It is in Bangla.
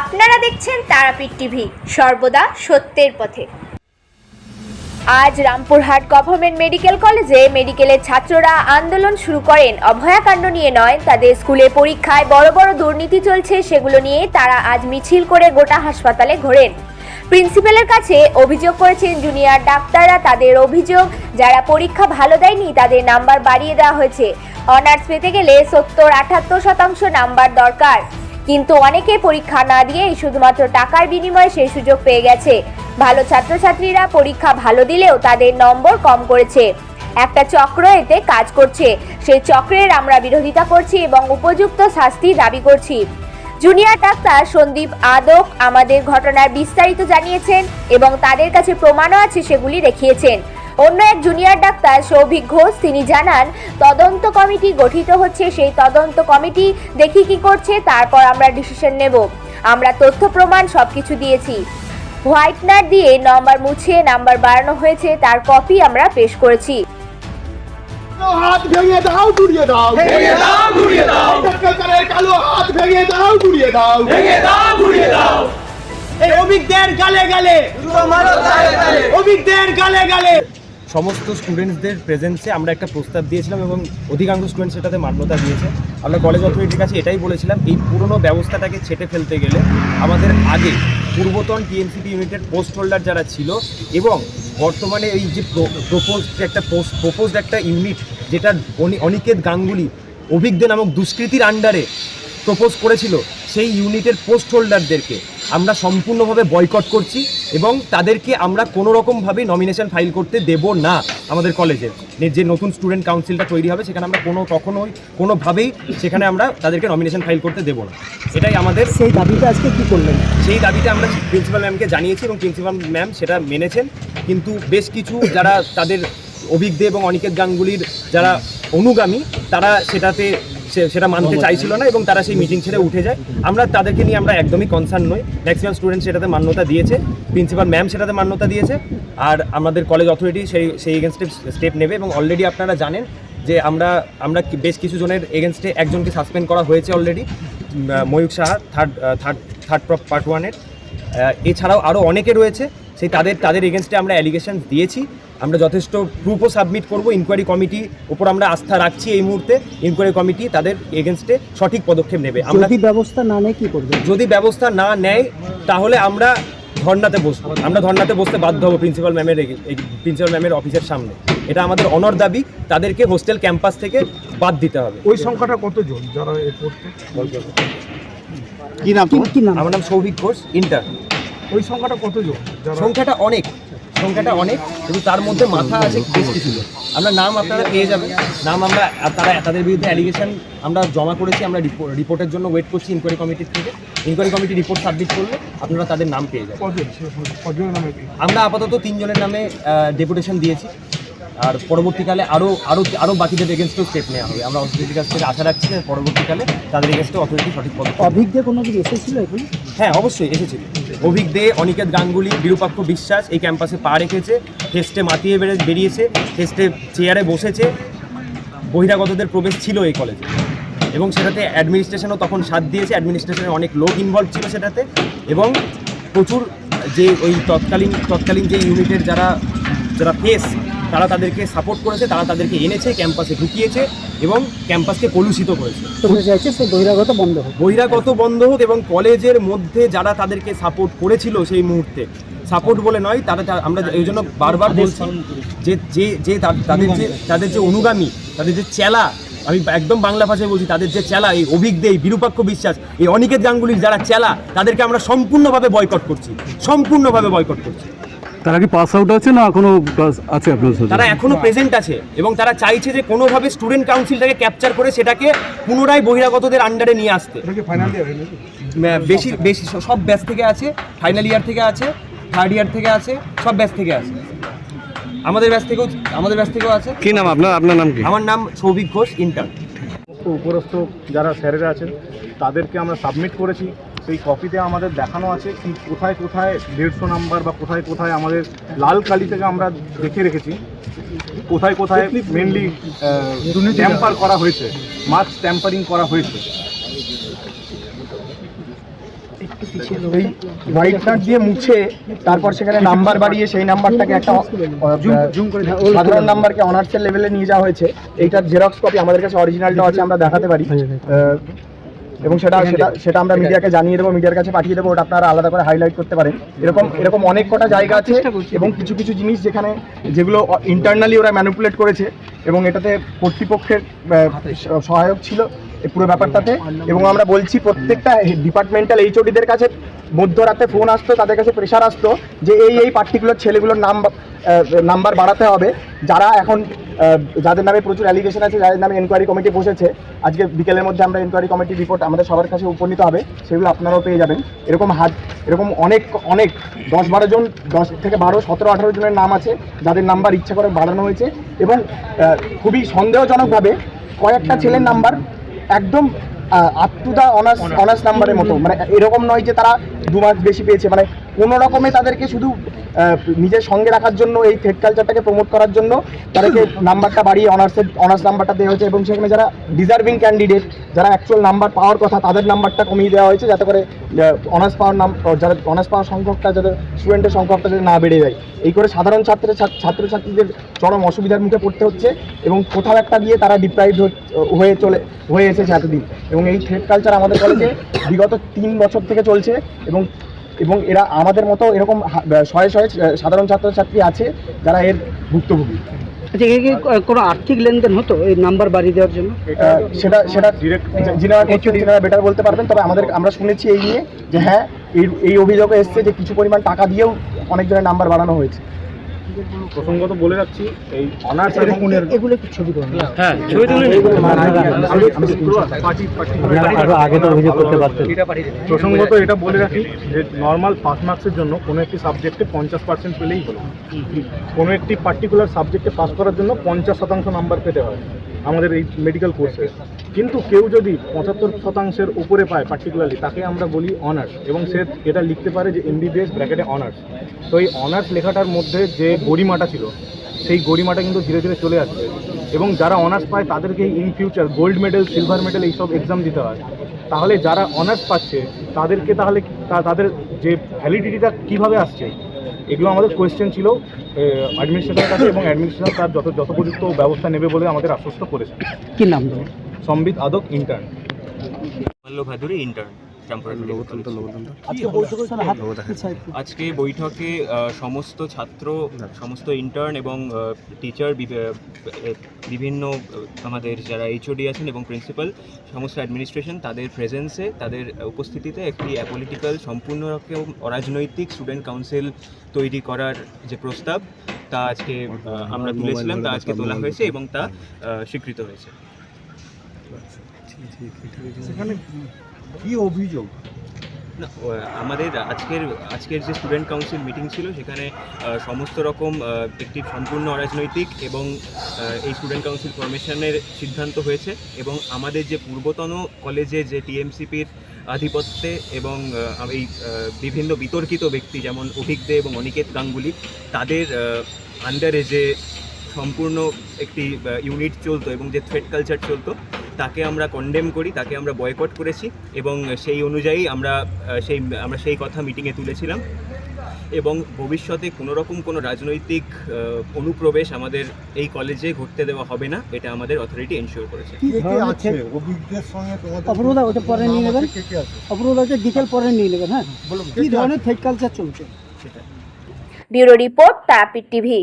আপনারা দেখছেন তারাপীঠ টিভি, সর্বদা সত্যের পথে। আজ রামপুরহাট গভর্নমেন্ট মেডিকেল কলেজে মেডিকেলের ছাত্ররা আন্দোলন শুরু করেন। অভয়াকাণ্ড নিয়ে নয়, তাদের স্কুলে পরীক্ষায় বড় বড় দুর্নীতি চলছে, সেগুলো নিয়ে তারা আজ মিছিল করে গোটা হাসপাতালে ঘোরেন। প্রিন্সিপালের কাছে অভিযোগ করেছেন জুনিয়র ডাক্তাররা তাদের অভিযোগ, যারা পরীক্ষা ভালো দেয়নি তাদের নাম্বার বাড়িয়ে দেওয়া হয়েছে। অনার্স পেতে গেলে সত্তর আটাত্তর শতাংশ নাম্বার দরকার। কিন্তু অনেকে পরীক্ষা না দিয়েই শুধুমাত্র টাকার বিনিময়ে সেই সুযোগ পেয়ে গেছে। ভালো ছাত্রছাত্রীরা পরীক্ষা ভালো দিলেও তাদের নম্বর কম করেছে। একটা চক্র এতে কাজ করছে। সেই চক্রের আমরা বিরোধিতা করছি এবং উপযুক্ত শাস্তি দাবি করছি। জুনিয়র ডাক্তার সন্দীপ আদক আমাদের ঘটনার বিস্তারিত জানিয়েছেন এবং তাদের কাছে প্রমাণও আছে সেগুলি দেখিয়েছেন। অন্য এক জুনিয়র ডাক্তার সৌভিক ঘোষ তিনি জানান তদন্ত কমিটি গঠিত হচ্ছে সেই তদন্ত কমিটি দেখি কি করছে তারপর আমরা ডিসিশন নেব। আমরা তথ্য প্রমাণ সব কিছু দিয়েছি। হোয়াইটনার দিয়ে নম্বর মুছিয়ে নাম্বার বাড়ানো হয়েছে তার কপি আমরা পেশ করেছি। হাত ভেঙে দাও গুড়িয়ে দাও। ভেঙে দাও গুড়িয়ে দাও। সরকারের কালো হাত ভেঙে দাও গুড়িয়ে দাও। ভেঙে দাও গুড়িয়ে দাও। এই অভিজ্ঞদের গালে গালে। অভিজ্ঞদের গালে গালে। সমস্ত স্টুডেন্টসদের প্রেজেন্সে আমরা একটা প্রস্তাব দিয়েছিলাম এবং অধিকাংশ স্টুডেন্ট সেটাতে মান্যতা দিয়েছে। আমরা কলেজ অথরিটির কাছে এটাই বলেছিলাম, এই পুরনো ব্যবস্থাটাকে ছেটে ফেলতে গেলে আমাদের আগে পূর্বতন টিএমসিপি ইউনিটের পোস্ট হোল্ডার যারা ছিল এবং বর্তমানে এই যে প্রপোজ একটা পোস্ট প্রপোজড একটা ইউনিট যেটা অনিকেত গাঙ্গুলি অভিজ্ঞ নামক দুষ্কৃতির আন্ডারে প্রপোজ করেছিল সেই ইউনিটের পোস্ট হোল্ডারদেরকে আমরা সম্পূর্ণভাবে বয়কট করছি এবং তাদেরকে আমরা কোনো রকমভাবে নমিনেশন ফাইল করতে দেব না আমাদের কলেজের যে নতুন স্টুডেন্ট কাউন্সিলটা তৈরি হবে সেখানে আমরা কোনো কখনোই কোনোভাবেই সেখানে আমরা তাদেরকে নমিনেশন ফাইল করতে দেব না। এটাই আমাদের সেই দাবিতে আজকে কী করলেন? সেই দাবিটা আমরা প্রিন্সিপাল ম্যামকে জানিয়েছি এবং প্রিন্সিপাল ম্যাম সেটা মেনেছেন। কিন্তু বেশ কিছু যারা তাদের অভিজ্ঞ এবং অনিকেত গাঙ্গুলির যারা অনুগামী তারা সেটাতে সেটা মানতে চাইছিল না এবং তারা সেই মিটিং ছেড়ে উঠে যায়। আমরা তাদেরকে নিয়ে আমরা একদমই কনসার্ন নই। ম্যাক্সিমাম স্টুডেন্ট সেটাতে মান্যতা দিয়েছে। প্রিন্সিপাল ম্যাম সেটাতে মান্যতা দিয়েছে। আর আমাদের কলেজ অথরিটি সেই সেই এগেনস্টে স্টেপ নেবে এবং অলরেডি আপনারা জানেন যে আমরা আমরা বেশ কিছু জনের এগেনস্টে একজনকে সাসপেন্ড করা হয়েছে already Mayukh Saha third third third part ওয়ানের এছাড়াও আরও অনেকে রয়েছে। সেই তাদের তাদের এগেনস্টে আমরা অ্যালিগেশন দিয়েছি। আমরা যথেষ্ট প্রুফও সাবমিট করব ইনকোয়ারি কমিটি উপর আমরা আস্থা রাখছি এই মুহূর্তে ইনকোয়ারি কমিটি তাদের এগেনস্টে সঠিক পদক্ষেপ নেবে। আমরা যদি ব্যবস্থা না নেয় কি করবেন যদি ব্যবস্থা না নেয় তাহলে আমরা ধর্নাতে বসবো। আমরা ধর্নাতে বসতে বাধ্য হব প্রিন্সিপাল ম্যামের প্রিন্সিপাল ম্যামের অফিসের সামনে। এটা আমাদের অনর দাবি। তাদেরকে হোস্টেল ক্যাম্পাস থেকে বাদ দিতে হবে। ওই সংখ্যাটা কতজন যারা এ করতে কি কি নাম? আমার নাম সৌভিক ঘোষ ইন্টার ওই সংখ্যাটা কতজন যারা সংখ্যাটা অনেক। সংখ্যাটা অনেক কিন্তু তার মধ্যে মাথা আছে বেশ কিছু লোক। আমরা নাম আপনারা পেয়ে যাবেন নাম আমরা তারা তাদের বিরুদ্ধে অ্যালিগেশন আমরা জমা করেছি আমরা রিপোর্টের জন্য ওয়েট করছি ইনকোয়ারি কমিটির থেকে ইনকোয়ারি কমিটি রিপোর্ট সাবমিট করলে আপনারা তাদের নাম পেয়ে যাবেন? আমরা আপাতত তিনজনের নামে ডেপুটেশন দিয়েছি আর পরবর্তীকালে আরও আরও আরও বাকিদের এগেনস্টেও স্টেপ নেওয়া হবে। আমরা অথরিটির কাছ থেকে আশা রাখছি যে পরবর্তীকালে তাদের এগেনস্টে অথরিটি সঠিক পদক্ষেপ। অভিজ্ঞ কোনো দিন এসেছিল এখানে? হ্যাঁ অবশ্যই এসেছিল। অভিক দে অনিকেত গাঙ্গুলি বিরূপাক্ষ বিশ্বাস এই ক্যাম্পাসে পা রেখেছে টেস্টে মাতিয়ে বেড়ে বেরিয়েছে টেস্টে চেয়ারে বসেছে। বহিরাগতদের প্রবেশ ছিল এই কলেজে এবং সেটাতে অ্যাডমিনিস্ট্রেশনও তখন সাথ দিয়েছে অ্যাডমিনিস্ট্রেশনের অনেক লোক ইনভলভ ছিল সেটাতে। এবং প্রচুর যে ওই তৎকালীন তৎকালীন যে ইউনিটের যারা যারা ফেস তারা তাদেরকে সাপোর্ট করেছে তারা তাদেরকে এনেছে ক্যাম্পাসে ঢুকিয়েছে এবং ক্যাম্পাসকে কলুষিত করেছে। তোমরা চাইছে সেই বহিরাগত বন্ধ হোক। বহিরাগত বন্ধ হোক এবং কলেজের মধ্যে যারা তাদেরকে সাপোর্ট করেছিল সেই মুহূর্তে। সাপোর্ট বলে নয় তারা আমরা এই জন্য বারবার বলছি যে যে যে তাদের যে তাদের যে অনুগামী তাদের যে চেলা আমি একদম বাংলা ভাষায় বলছি তাদের যে চেলা এই অভিজ্ঞ এই বিরূপাক্ষ বিশ্বাস এই অনিকেত গাঙ্গুলির যারা চেলা তাদেরকে আমরা সম্পূর্ণভাবে বয়কট করছি। সম্পূর্ণভাবে বয়কট করছি। তারা কি পাস আউট আছে না কোনো আছে আপনার সাথে? তারা এখনও প্রেজেন্ট আছে এবং তারা চাইছে যে কোনোভাবে স্টুডেন্ট কাউন্সিলটাকে ক্যাপচার করে সেটাকে পুনরায় বহিরাগতদের আন্ডারে নিয়ে আসতে। বেশি বেশি সব ব্যাচ থেকে আছে ফাইনাল ইয়ার থেকে আছে থার্ড ইয়ার থেকে আছে সব ব্যাচ থেকে আছে। আমাদের ব্যাচ থেকেও আমাদের ব্যাচ থেকেও আছে। কি নাম আপনার? আপনার নাম কি? আমার নাম সৌভিক ঘোষ ইন্টার সমস্ত উপরস্থ যারা স্যারেরা আছেন তাদেরকে আমরা সাবমিট করেছি। সেই কপিতে আমাদের দেখানো আছে কি কোথায় কোথায় দেড়শো নাম্বার বা কোথায় কোথায় আমাদের লাল কালি থেকে আমরা দেখে রেখেছি। কোথায় কোথায় মেনলি ট্যাম্পার করা হয়েছে মার্কস ট্যাম্পারিং করা হয়েছে। এই এই দিয়ে মুছে তারপর সেখানে নাম্বার বাড়িয়ে সেই নাম্বারটাকে একটা সাধারণ নাম্বারকে অনার্সের লেভেলে নিয়ে যাওয়া হয়েছে। এইটার জেরক্স কপি আমাদের কাছে অরিজিনালটা আছে আমরা দেখাতে পারি। এবং সেটা সেটা সেটা আমরা মিডিয়াকে জানিয়ে দেবো মিডিয়ার কাছে পাঠিয়ে দেবো ওটা আপনারা আলাদা করে হাইলাইট করতে পারেন। এরকম এরকম অনেক কটা জায়গা আছে এবং কিছু কিছু জিনিস যেখানে যেগুলো ইন্টারনালি ওরা ম্যানিপুলেট করেছে এবং এটাতে কর্তৃপক্ষের সহায়ক ছিল। পুরো ব্যাপারটাতে। এবং আমরা বলছি প্রত্যেকটা ডিপার্টমেন্টাল এইচওডিদের কাছে মধ্যরাতে ফোন আসতো, তাদের কাছে প্রেশার আসতো যে এই এই পার্টিকুলার ছেলেগুলোর নাম নাম্বার বাড়াতে হবে। যারা এখন যাদের নামে প্রচুর অ্যালিগেশন আছে, যাদের নামে এনকোয়ারি কমিটি বসেছে, আজকে বিকেলের মধ্যে আমরা এনকোয়ারি কমিটির রিপোর্ট আমাদের সবার কাছে উপনীত হবে, সেগুলো আপনারাও পেয়ে যাবেন। এরকম হাত, এরকম অনেক অনেক, দশ বারো জন, দশ থেকে বারো, সতেরো, আঠারো জনের নাম আছে, যাদের নাম্বার ইচ্ছা করে বাড়ানো হয়েছে। এবং খুবই সন্দেহজনকভাবে কয়েকটা ছেলের নাম্বার একদম up to the honours honours নাম্বারের মতো। মানে এরকম নয় যে তারা দু মাস বেশি পেয়েছে। মানে কোনো রকমে তাদেরকে শুধু নিজের সঙ্গে রাখার জন্য, এই থ্রেড কালচারটাকে প্রমোট করার জন্য তাদেরকে নাম্বারটা বাড়িয়ে অনার্সের অনার্স নাম্বারটা দেওয়া হয়েছে এবং সেখানে যারা ডিজার্ভিং ক্যান্ডিডেট যারা অ্যাকচুয়াল নাম্বার পাওয়ার কথা, তাদের নাম্বারটা কমিয়ে দেওয়া হয়েছে যাতে করে অনার্স পাওয়ার নাম যারা অনার্স পাওয়ার সংখ্যকটা যাতে স্টুডেন্টের সংখ্যকটা যাতে না বেড়ে যায়। এই করে সাধারণ ছাত্র, ছাত্রছাত্রীদের চরম অসুবিধার মুখে পড়তে হচ্ছে এবং কোথাও একটা গিয়ে তারা ডিপ্রাইভ হয়ে চলে, হয়ে এসেছে এতদিন। এবং এই থ্রেড কালচার আমাদের কলেজে বিগত তিন বছর থেকে চলছে এবং এবং এরা আমাদের মতো এরকম শয়ে শয়ে সাধারণ ছাত্রছাত্রী আছে যারা এর ভুক্তভোগী। আচ্ছা কি কোনো আর্থিক লেনদেন হতো এই নাম্বার বাড়িয়ে দেওয়ার জন্য? সেটা সেটা যিনারা তিনারা বেটার বলতে পারবেন তবে আমাদের আমরা শুনেছি এই নিয়ে যে হ্যাঁ এই এই অভিযোগে এসছে যে কিছু পরিমাণ টাকা দিয়েও অনেকজনের নাম্বার বাড়ানো হয়েছে। প্রসঙ্গত বলে রাখছি এই অনার্স এবং এগুলো কি ছবি হ্যাঁ ছবি করুন আগে তো অভিযোগ করতে পারতেন। প্রসঙ্গত এটা বলে রাখি যে নর্মাল পাস মার্কসের জন্য কোনো একটি সাবজেক্টে পঞ্চাশ পার্সেন্ট পেলেই হলো। কোনো একটি পার্টিকুলার সাবজেক্টে পাস করার জন্য পঞ্চাশ শতাংশ নাম্বার পেতে হয়। আমাদের এই মেডিকেল কোর্সে কিন্তু কেউ যদি পঁচাত্তর শতাংশের উপরে পায় পার্টিকুলারলি তাকে আমরা বলি অনার্স এবং সে এটা লিখতে পারে যে এমবিবিএস ব্র্যাকেটে অনার্স তো এই অনার্স লেখাটার মধ্যে যে গরিমাটা ছিল, সেই গরিমাটা কিন্তু ধীরে ধীরে চলে আসছে। এবং যারা অনার্স পায়, তাদেরকে in future gold medal silver medal এইসব এক্সাম দিতে হয়। তাহলে যারা অনার্স পাচ্ছে, তাদেরকে তাহলে তাদের যে ভ্যালিডিটিটা কীভাবে আসছে এগুলো আমাদের কোয়েশ্চেন ছিল অ্যাডমিনিস্ট্রেশনের কাছে এবং অ্যাডমিনিস্ট্রেশন তার যত যথোপযুক্ত ব্যবস্থা নেবে বলে আমাদের আশ্বস্ত করেছে কি নাম সম্বিত আদক ইন্টার্ন ভাদুরী ইন্টার্ন। আজকে বৈঠকে সমস্ত ছাত্র সমস্ত ইন্টার্ন এবং টিচার বিভিন্ন আমাদের যারা এইচওডি আছেন এবং প্রিন্সিপাল সমস্ত অ্যাডমিনিস্ট্রেশন তাদের প্রেজেন্সে তাদের উপস্থিতিতে একটি অ্যাপলিটিক্যাল সম্পূর্ণ রকম অরাজনৈতিক স্টুডেন্ট কাউন্সিল তৈরি করার যে প্রস্তাব তা আজকে আমরা তুলেছিলাম তা আজকে তোলা হয়েছে এবং তা স্বীকৃত হয়েছে। কি অভিযোগ? না, আমাদের আজকের আজকের যে স্টুডেন্ট কাউন্সিল মিটিং ছিল সেখানে সমস্ত রকম একটি সম্পূর্ণ অরাজনৈতিক এবং এই স্টুডেন্ট কাউন্সিল ফরমেশনের সিদ্ধান্ত হয়েছে এবং আমাদের যে পূর্বতন কলেজে যে টিএমসিপির আধিপত্যে এবং এই বিভিন্ন বিতর্কিত ব্যক্তি যেমন অভিজ্ঞ এবং অনিকেত গাঙ্গুলি তাদের আন্ডারে যে সম্পূর্ণ একটি ইউনিট চলতো এবং যে থ্রেড কালচার চলতো তাকে আমরা কন্ডেম করি তাকে আমরা বয়কট করেছি এবং সেই অনুযায়ী আমরা সেই আমরা সেই কথা মিটিংয়ে তুলেছিলাম। এবং ভবিষ্যতে কোনো রকম কোনো রাজনৈতিক অনুপ্রবেশ আমাদের এই কলেজে ঘটতে দেওয়া হবে না এটা আমাদের অথরিটি এনশিওর করেছে। কি ধরনের থ্রেড অপরোধা ওটা পরে নিয়ে নেবেন। অপরোধা হচ্ছে পরে নিয়ে নেবেন হ্যাঁ। কি ধরনের থ্রেড কালচার চলছে? Bureau report Tarapith TV.